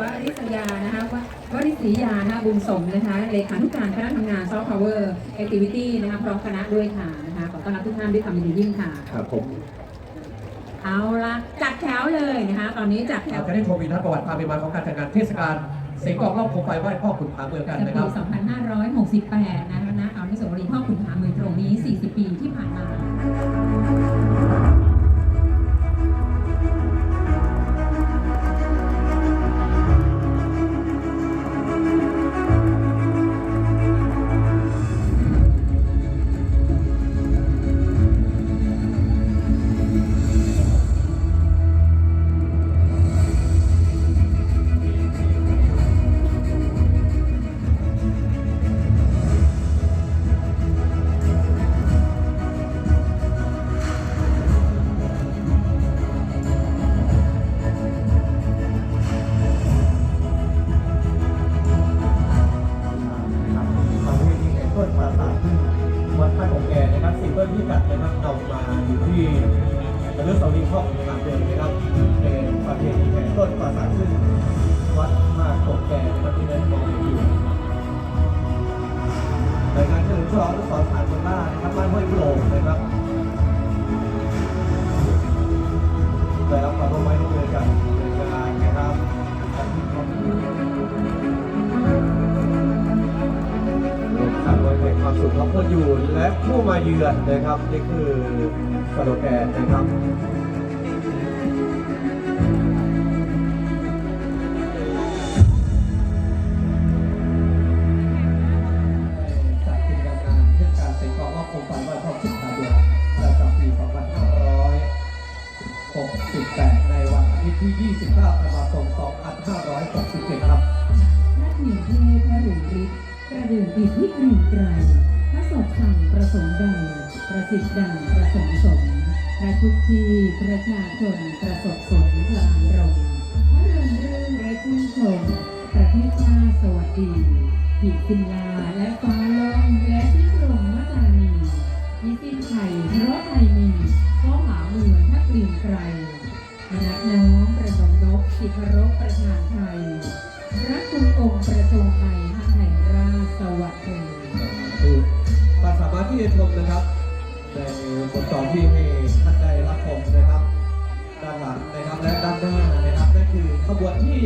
วริศยานะคะววริศยานะคะบุญสมนะคะเลขานุการคณะทำงานซอฟต์พาวเวอร์แอคทิวิตี้นะคะพร้อมคณะด้วยค่ะนะคะขอต้อนรับทุกท่านด้วยความยินดียิ่งค่ะครับผมเอาละจัดแถวเลยนะคะตอนนี้จัดแถวจะได้ชมวินทัศน์ประวัติความเป็นมาของการจัดงานเทศกาลเสียงกลองรอบโคมไฟไหว้พ่อขุนผาเมืองกันจากนะคปีรับ2568นะคะณอนุสาวรีย์พ่อขุนผา เวทีแห่งต้นปราสาทวัดท่าของแกนะครับสิ่งต้นที่จัดนะครับนำมาอยู่ที่อนุสาวรีย์พ่อขุนผาเดิมนะครับเป็นประเพณีแห่งต้นปราสาทซึ่งวัดท่าของแกนะครับที่ได้มองอยู่ในการเฉลิมฉลองอนุสาวรีย์ฐานบนหน้านะครับบ้านห้วยโปร่งนะครับ มาเยือนนะครับ นี่คือสโลแกนนะครับจัดกิจกรรมงานเทศกาลเสียงกลองรอบโคมไฟไหว้พ่อขุนผาเมืองประจำปี2568ในวันอาทิตย์ที่ 29ธันวาคม 2567 ครับพระหนึ่งเทพพระหนึ่งฤทธิ์กระดื่มอิทธิกรีไกร สิทธิ์ดังประสงค์สมพระทุกที่ประชาชนประสบสมกลางรงพระเริงรื่นและชื่นชมประเทศชาติสวัสดีผิดสินลาและฟ้าลงและที่กรมมัตานีมีสิ้นไทยเพราะไทยมีเพราะหาเมืองทักกรีไกรนักน้อมประสมนกสิคารพประธานไทยพระคุณองค์ประทรงในพระแห่งราชสวัสดีคือปัสสามารถที่จะชมนะครับ ในบทสอนที่ให้ท่านได้รับชมนะครับด้านหลังนะครับและด้านหน้านะครับนั่นคือขบวนที่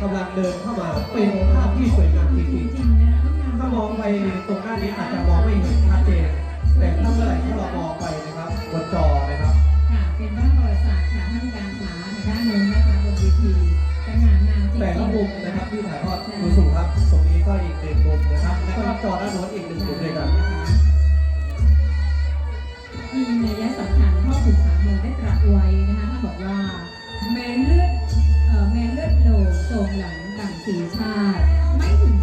กำลังเดินเข้ามาเป็นภาพที่สวยงามจริงจริงๆนะต้องๆนำถ้ามองไปตรงด้านนี้อาจจะมองไม่เห็นชัดเจนแต่ถ้าเมื่อไหร่ที่เรามองไปนะครับบนจอนะครับค่ะเป็นภาพประวัติศาสตร์ค่ะท่านการขาในด้านโน้นนะคะบนเวทีสง่างามจริงๆแต่ละมุมนะครับที่ถ่ายทอดคุณสุครับ ตรงนี้ก็อีกหนึ่งมุมนะครับแล้วก็จอด้านโน้นอีกหนึ่งมุมด้วยกัน มีนัยสำคัญพ่อขุนผาเมืองได้ตรัสไว้นะคะท่านบอกว่า แม้เลือดเอ่อแม้เลือดโลโสมหลังดั่งสีชาติ ไม่ถึง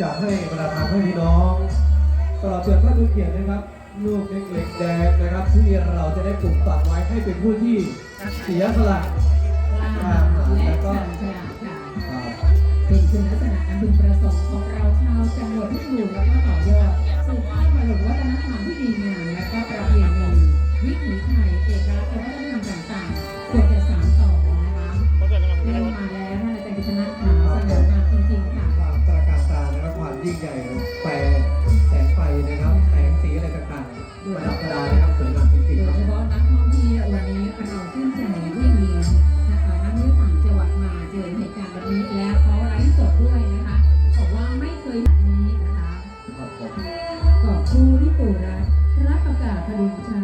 จะให้ประธานให้พี่น้องตลอดเดือนพระดูเกียรตินะครับลูกเล็กๆแดงนะครับที่เราจะได้ปลูกฝังไว้ให้เป็นผู้ที่เสียสละและชันชนะค่ะอ่าเป็นคุณลักษณะอันพึงประสงค์ของเราชาวจังหวัดพิบูรณ์แล้วก็ต่อยอดสืบทอดมรดกวัฒนธรรมที่ดีงามและก็ประเพณีวิถีไทยเอกลักษณ์และ ฟ์สดด้วยนะคะบอกว่าไม่เคยแบบนี้นะคะครับผมกอบกู้ที่ปู่รัฐพระประกาศพดุงชัยรวมควา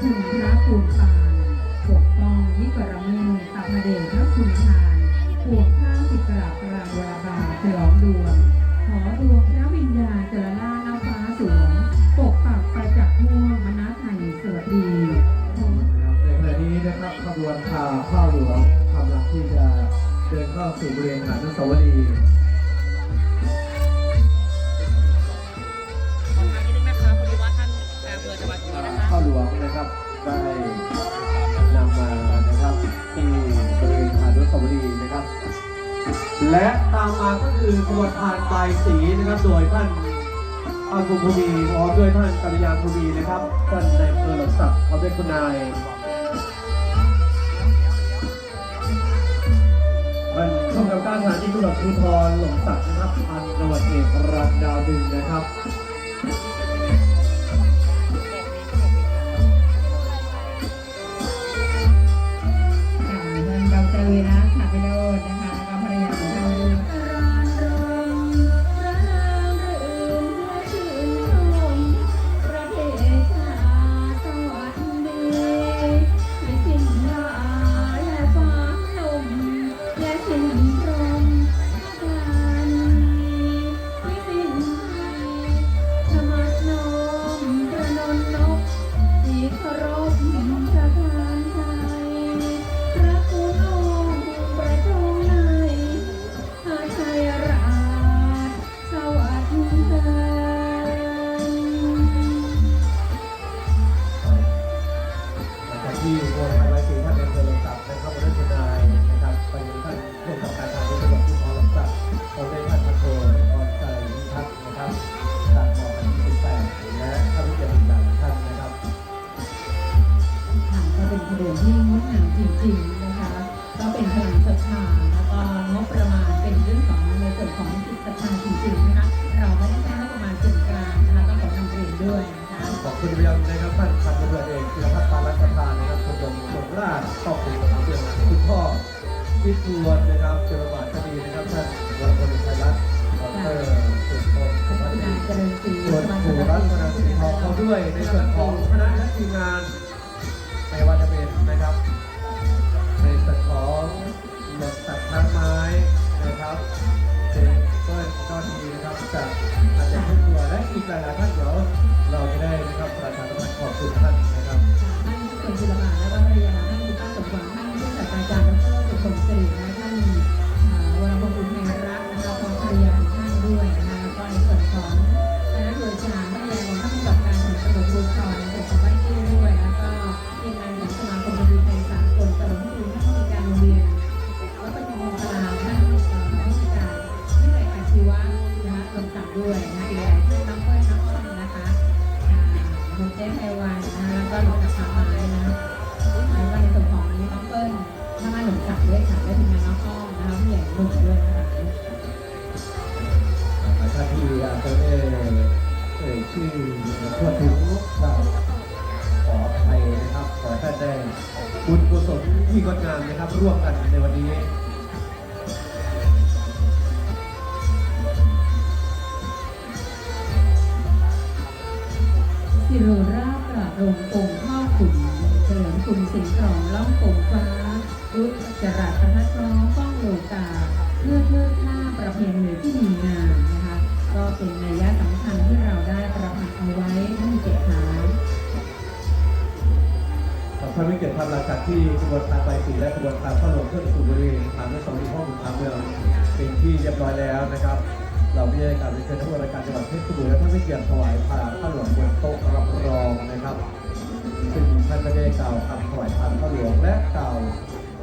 คุณพระปูนปานปกป้องยิ่งกระมือตับมาเดชพระคุณทานปวกข้าวสิกราบรางวราบาฉลองดวง ขอดวงพระวิญญาณเจรล่าน้ฟ้าสวงปกปักประจักษ์ทั่วมนาไทยสวัสดีในขณะนี้นะครับขบวนพาข้าวหลวงกำลังที่จะเดินเข้าสู่บริเวณหาดนสวัสดี และตามมาก็คือขบวนพานบายสีนะครับ โดยท่านอากุภูมีพร้อมด้วยท่านกัลยาภูมีนะครับท่านในายอำเภอหลงสักพร้อมด้วยคุณนายท่านผู้กำกับการสถานีตำรวจภูธรหลงสักนะครับพันตำรวจเอกรัตน์ดาวดึงนะครับค่ะท่านดอกเตอรวีระขับไปโดดนะคะ คุณไปยังนะครับท่านพันตำรวจเอกธีรพัฒน์ปารัตพานนะครับชมรมชมราชครอบครัวของเพื่อนคุณพ่อพิทวนนะครับเจรบาทคดีนะครับท่านวรพลไทยรัฐดอกเตอรสุพลสุภาพนายเจริญศรีส่วนครูรัตนสิริทองเขาด้วยในส่วนของคณะและทีมงานไม่ว่าจะเป็นนะครับ ในส่วนของหลดตัดทางไม้นะครับเจนเปิ้ลก็ดีนะครับจากอาจารย์ทุกตัวและอีกหลายๆท่าน ที่งดงามนะครับร่วมกันในวันนี้สิโรราบกระโรงโป่งพ่อขุนเฉลิมคุณสิงห์กรองล่องโป่งฟ้ารุดจรัสพระทัดร้องก้องโลกาเลือเลือดท่าประเพณีที่ดีงามนะคะ ก็เป็นนัยยะสำคัญที่เราได้ประพันธ์เอาไว้ ขอบคุณวิเกียรติทำหลังจากที่กระบวนการใบสีและกระบวนการเข้าลงเครื่องสูบบริเวณฐานด้วยสองที่ห้องขุนทางเมืองเป็นที่เรียบร้อยแล้วนะครับ เราไม่ได้การเชิญทั้งรายการจังหวัดเพชรบุรีและท่านวิเกียร์ถวายพานข้าหลวงบนโต๊ะรับรองนะครับซึ่งท่านก็ได้กล่าวคำถวายพานข้าหลวงและกล่าว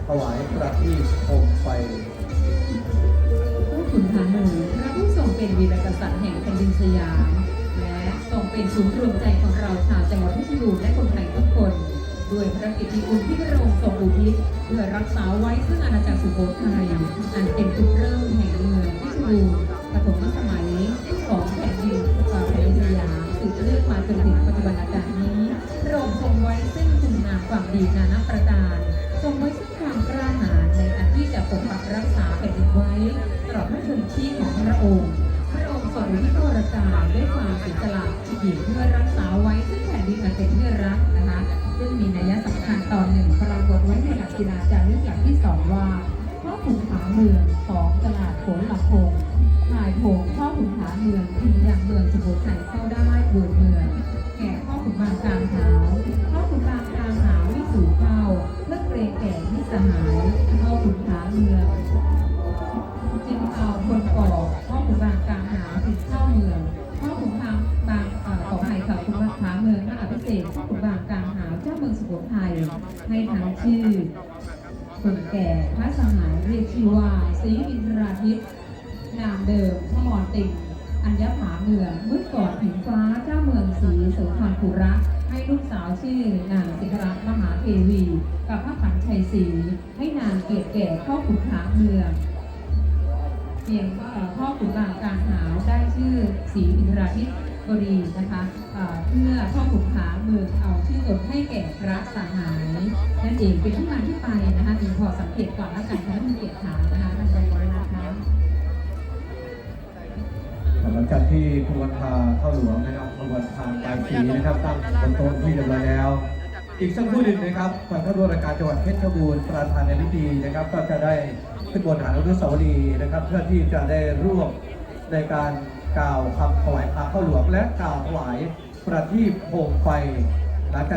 ถวายประทีปโคมไฟผู้ขุนหารหนูพระผู้ทรงเป็นวีรกษัตริย์แห่งแผ่นดินสยามและทรงเป็นศูนย์รวมใจของเราชาวจังหวัดเพชรบูรณ์และคนไทยทุกคน ด้วยพระกิติคุณที่พระองค์ทรงอุทิศเพื่อรักษาไว้ซึ่งอาณาจักรสุโขทัยอันเป็นจุดเริ่มแห่งเมืองเพชรบูรณ์ปฐมสมัยของแผ่นดินแผ่นดินสยาสืบเลื่องมาจนถึงปัจจุบันอาการนี้พระองค์ทรงไว้ซึ่งคุณงามความดีนานาประ หลักที่สองว่าพ่อขุนผาเมืองของตลาดโขนหลักพงถ่ายโผงพ่อขุนผาเมืองพิมพ์ยังเมืองสุโขทัยเข้าได้บวชเมืองแก่พ่อขุนบางกลางหาวพ่อขุนบางกลางหาววิสูเข้าเลิกเกรงแก่มิตรสหายพ่อขุนผาเมืองจึงเอาคนปอพ่อขุนบางกลางหาวติดเข้าเมืองพ่อขุนบางบางขออภัยค่ะขุนบางขาเมืองพระอภิเษพ่อขุนบางกลางหาวเจ้าเมืองสุโขทัยให้ทั้งชื่อ คนแก่พระสหายเรียกชื่อว่าศรีอินทราทิตนามเดิมชมรติงอัญญผาเมืองเมื่อก่อนผิงฟ้าเจ้าเมืองศรีโสภาคุระให้ลูกสาวชื่อนางสิทธรัตมหาเทวี กับพระขันชัยศรีให้นางเกียรติแก่พ่อขุนช้างเมืองเพียงเอ่อพ่อขุนบางการหาวได้ชื่อศรีอินทราทิต บดีนะคะเพื่อพ่อขุนหาเมืองเอาชื่อตนให้แก่พระสหายนั่นเองเป็นที่มาที่ไปนะคะถึงพอสังเกตก่อนแล้วกันนะคะที่เกียรติฐานนะคะท่านใจร้อยนะคะหลังจากที่ขบวนพาเข้าหลวงนะครับขบวนพาไปสีนะครับตั้งบนโต๊ะที่เรียบร้อยแล้ว อีกสักครู่หนึ่งนะครับทางท่านผู้ราชการจังหวัดเพชรบูรณ์ประธานในพิธีนะครับ ก็จะได้ขึ้นบนฐานอนุสาวรีย์นะครับ เพื่อที่จะได้ร่วมในการ กล่าวคำถวายพาเข้าหลวงและกล่าวถวายประทีปโคมไฟหลังจาก